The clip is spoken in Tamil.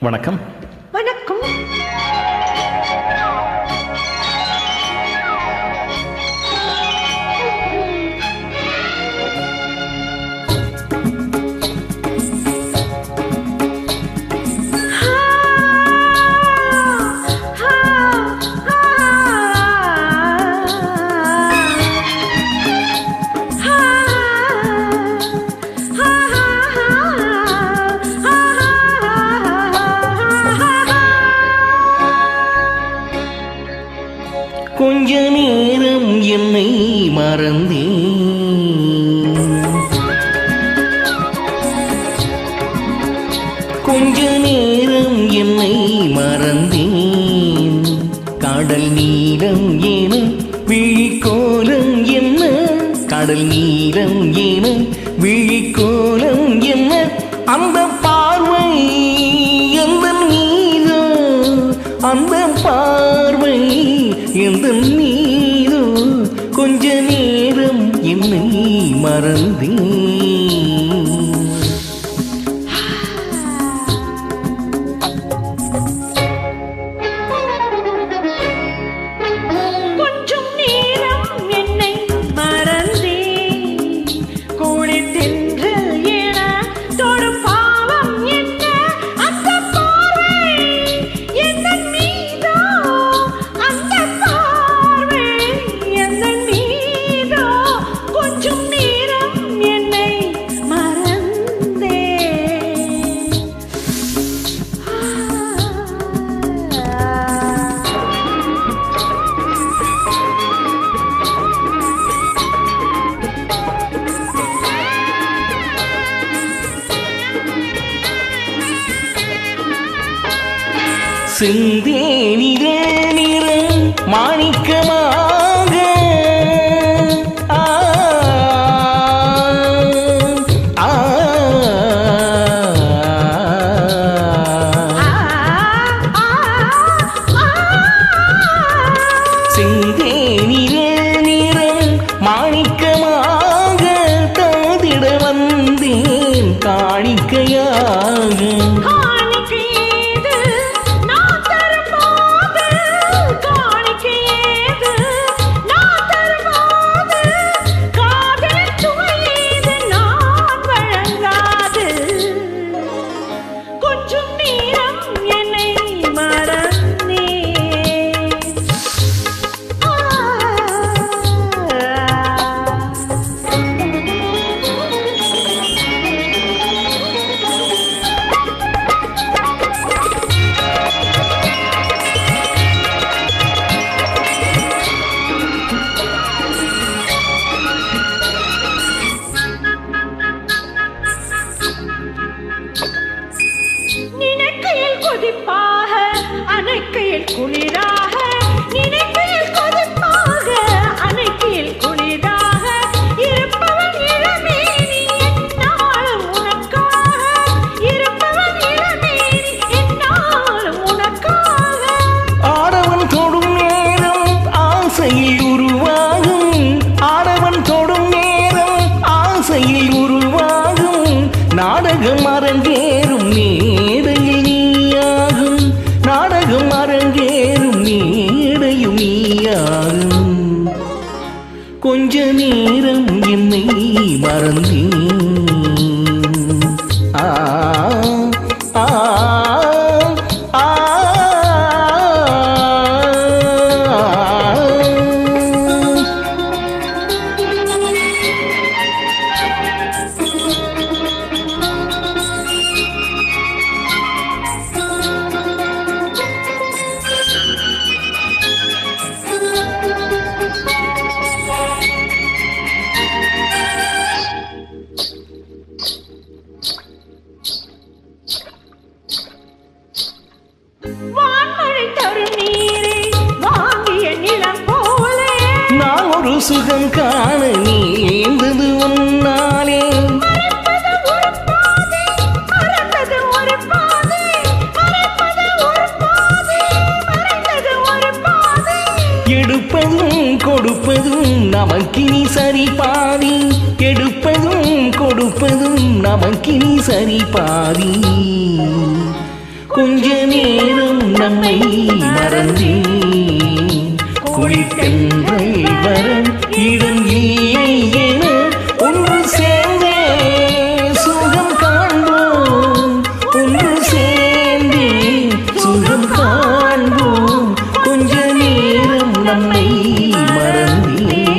வணக்கம். வணக்கம். கொஞ்ச நேரம் என்னை மறந்தேன் கொஞ்ச நேரம் என்னை மறந்தேன் கடல் நீளம் என விழிக்கோலம் என்ன? கடல் நீளம் என விழிக்கோலம் என்ன? அந்த பார்வை எந்த மீதோ? அந்த பார்வை எந்த நீரோ கொஞ்ச நேரம் என்னை மறந்தேன். கொஞ்சம் நேரம் என்னை மறந்தேன். குளிர் செந்தேனிலே நிற மாணிக்கமா கொதிப்பாக அணைக்கையில் குளி மறந்தேன் ஆ சுகம் காண நீந்தது உன்னாலே. எடுப்பதும் கொடுப்பதும் நமக்கினி சரி பாதி எடுப்பதும் கொடுப்பதும் நமக்கினி சரி பாதி கொஞ்ச நேரம் நம்மை நம்மை மறந்தேன்